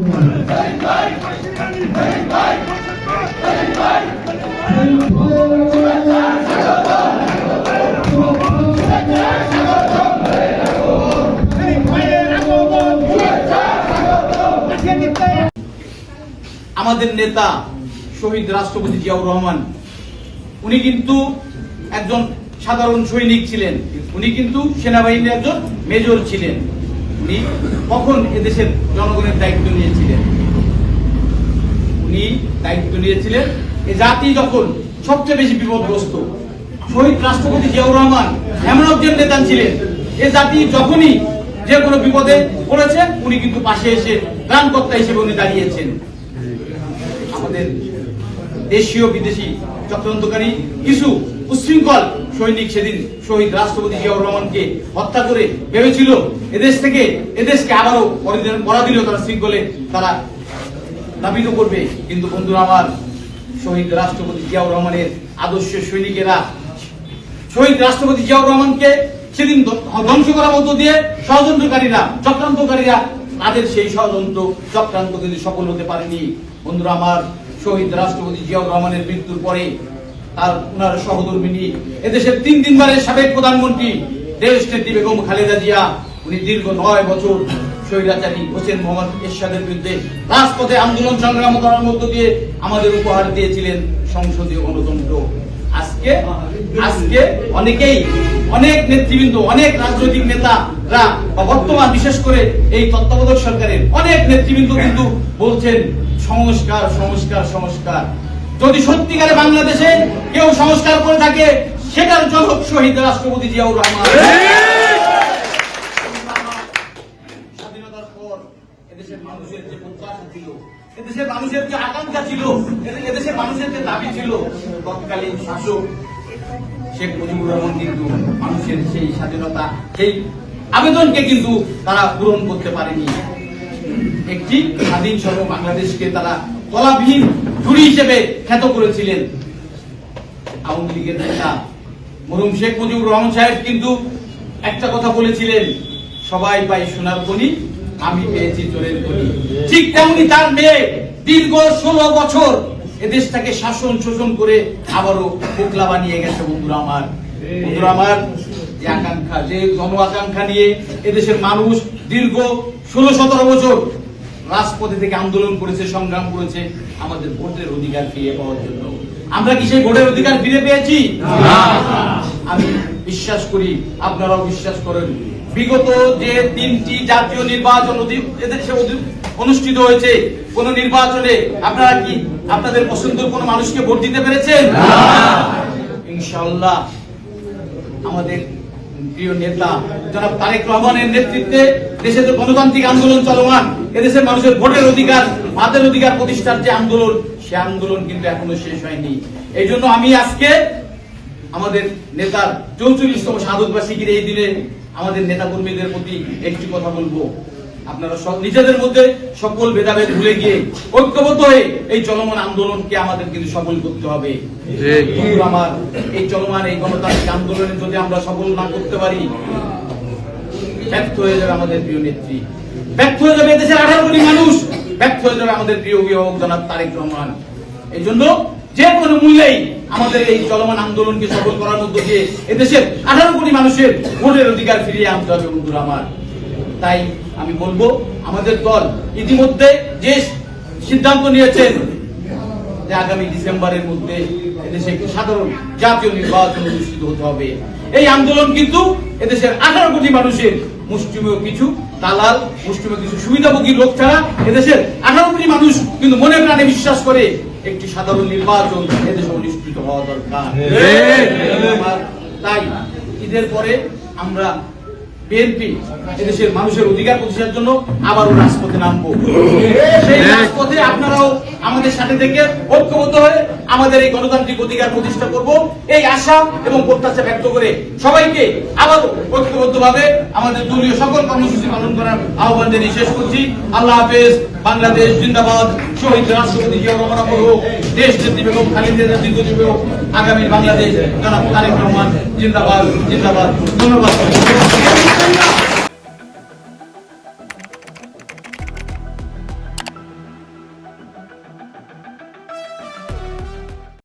আমাদের নেতা শহীদ রাষ্ট্রপতি জিয়াউর রহমান, উনি কিন্তু একজন সাধারণ সৈনিক ছিলেন। উনি কিন্তু সেনাবাহিনীর একজন মেজর ছিলেন। উনি কখন এদেশের জনগণের দায়িত্ব নিয়েছিলেন? উনি দায়িত্ব নিয়েছিলেন এ জাতি যখন সবচেয়ে বেশি বিপদগ্রস্ত, শহীদ রাষ্ট্রপতি জিয়াউর রহমান এমন একজন নেতা ছিলেন, এ জাতি যখনই যে কোনো বিপদে পড়েছে, উনি কিন্তু পাশে এসে ত্রাণকর্তা হিসেবে উনি দাঁড়িয়েছেন। আমাদের দেশীয় বিদেশি চক্রান্তকারী কিছু উশৃঙ্খল সৈনিক সেদিন শহীদ রাষ্ট্রপতি জিয়াউর রহমানকে হত্যা করে ভেবেছিল। এদেশ থেকে, এদেশকে আবারও পরাধীন তারা শৃঙ্খলে তারা দাবিত করবে। কিন্তু বন্ধুরা আমার, শহীদ রাষ্ট্রপতি জিয়াউর রহমানের আদর্শ সৈনিকেরা শহীদ রাষ্ট্রপতি জিয়াউর রহমানকে সেদিন ধ্বংস করার মধ্য দিয়ে ষড়যন্ত্রকারীরা, চক্রান্তকারীরা তাদের সেই ষড়যন্ত্র, চক্রান্ত কিন্তু সফল হতে পারেনি, বন্ধুরা আমার, শহীদ রাষ্ট্রপতি জিয়াউর রহমানের মৃত্যুর পরে তার ওনার সহধর্মিনী। এদেশের তিন তিনবারের সাবেক প্রধানমন্ত্রী দেশ নেত্রী বেগম খালেদা জিয়া, উনি দীর্ঘ নয় বছর স্বৈরাচারী হোসেন মোহাম্মদ এরশাদের বিরুদ্ধে রাজপথে আন্দোলন সংগ্রাম করার মধ্য দিয়ে আমাদের উপহার দিয়েছিলেন সংসদীয় গণতন্ত্র। আজকে আজকে অনেকেই, অনেক নেতৃবৃন্দ, অনেক রাজনৈতিক নেতারা বা বর্তমান বিশেষ করে এই তত্ত্বাবধায়ক সরকারের অনেক নেতৃবৃন্দ কিন্তু বলছেন, সংস্কার সংস্কার সংস্কার। যদি সত্যিকারে বাংলাদেশে কেউ সংস্কার করে থাকে, সেটার জনক শহীদ রাষ্ট্রপতি জিয়াউর রহমান। এদেশের মানুষের যে আকাঙ্ক্ষা ছিল এদেশের মানুষের যে দাবি ছিল, তৎকালীন শাসক শেখ মুজিবুর রহমান কিন্তু মানুষের সেই স্বাধীনতা, সেই আবেদনকে কিন্তু তারা পূরণ করতে পারেনি। একটি স্বাধীন সর্ব বাংলাদেশকে তারা তলাবিহীন ঝুড়ি হিসেবে খ্যাত করেছিলেন। আওয়ামী লীগের নেতা মরুম শেখ মুজিবুর রহমান সাহেব কিন্তু একটা কথা বলেছিলেন, সবাই পাই সোনার খনি, আমি পেয়েছি চোরের খনি। ঠিক তেমনি তার মেয়ে দীর্ঘ ষোলো বছর এদেশটাকে শাসন শোষণ করে আবারও পোকলা বানিয়ে গেছে বন্ধুরা আমার। বন্ধুরা আমার, যে আকাঙ্ক্ষা, যে জন আকাঙ্ক্ষা নিয়ে এদেশের মানুষ দীর্ঘ ষোলো সতেরো বছর রাজপথে থেকে আন্দোলন করেছে, সংগ্রাম করেছে, আমাদের ভোটের অধিকার ফিরে পাওয়ার জন্য। আমরা কি সেই ভোটের অধিকার ফিরে পেয়েছি? আমি বিশ্বাস করি, আপনারাও বিশ্বাস করেন। বিগত যে তিনটি জাতীয় নির্বাচন অনুষ্ঠিত হয়েছে, কোন নির্বাচনে আপনারা কি আপনাদের পছন্দের কোন মানুষকে ভোট দিতে পেরেছেন? ইনশাআল্লাহ, আমাদের প্রিয় নেতা, জনাব তারেক রহমানের নেতৃত্বে দেশে যে গণতান্ত্রিক আন্দোলন চলমান, এদেশের মানুষের ভোটের অধিকার, ভাতের অধিকার প্রতিষ্ঠার যে আন্দোলন, সে আন্দোলন কিন্তু এখনও শেষ হয়নি। এই জন্য আমি আজকে আমাদের নেতার চৌচল্লিশতম বার্ষিকীর এই দিনে আমাদের নেতা কর্মীদের প্রতি একটি কথা বলব। আপনারা সব নিজেদের মধ্যে সকল ভেদাভেদ ভুলে গিয়ে ঐক্যবদ্ধ হয়ে এই চলমান আন্দোলনকে আমাদের কিন্তু সফল করতে হবে। আমার এই চলমান এই গণতান্ত্রিক আন্দোলনে যদি আমরা সফল না করতে পারি ব্যর্থ হয়ে যাবে আমাদের প্রিয় নেত্রী। ব্যর্থ হয়ে যাবে দেশের আঠারো কোটি মানুষ। ব্যর্থ হয়ে যাবে আমাদের প্রিয় অভিভাবক জনাব তারেক রহমান। এই জন্য যে কোনো মূল্যেই আমাদের এই চলমান আন্দোলনকে সফল করার মধ্য দিয়ে এদেশের আঠারো কোটি মানুষের ভোটের অধিকার ফিরিয়ে আনতে হবে বন্ধুরা আমার। তাই আমি বলব আমাদের দল ইতিমধ্যে যে সিদ্ধান্ত নিয়েছেন যে আগামী ডিসেম্বরের মধ্যে এদেশে একটি সাধারণ জাতীয় নির্বাচন অনুষ্ঠিত হতে হবে। এই আন্দোলন কিন্তু এদেশের আঠারো কোটি মানুষের মুষ্টিমেয় কিছু দালাল মুষ্টিমেয় কিছু সুবিধাভোগী লোক ছাড়া এদেশের আঠারো কোটি মানুষ কিন্তু মনে প্রাণে বিশ্বাস করে একটি সাধারণ নির্বাচন এদেশে অনুষ্ঠিত হওয়া দরকার। তাই ঈদের পরে আমরা বিএনপি এদেশের মানুষের অধিকার প্রতিষ্ঠার জন্য আবারও রাজপথে নামবো। সেই রাজপথে আপনারাও আমাদের সাথে থেকে ঐক্যবদ্ধ হয়ে আমাদের এই গণতান্ত্রিক অধিকার প্রতিষ্ঠা করব। এই আশা এবং প্রত্যাশা ব্যক্ত করে সবাইকে আবারও ঐক্যবদ্ধ ভাবে আমাদের দলীয় সকল কর্মসূচি পালন করার আহ্বান জানিয়ে শেষ করছি। আল্লাহ হাফেজ, বাংলাদেশ জিন্দাবাদ, শহীদ রাষ্ট্রপতি জিয়া রহমান হোক, দেশ নেত্রী বেগম খালেদা দীর্ঘজীবী হোক আগামী বাংলাদেশ তারেক রহমান, জিন্দাবাদ জিন্দাবাদ। ধন্যবাদ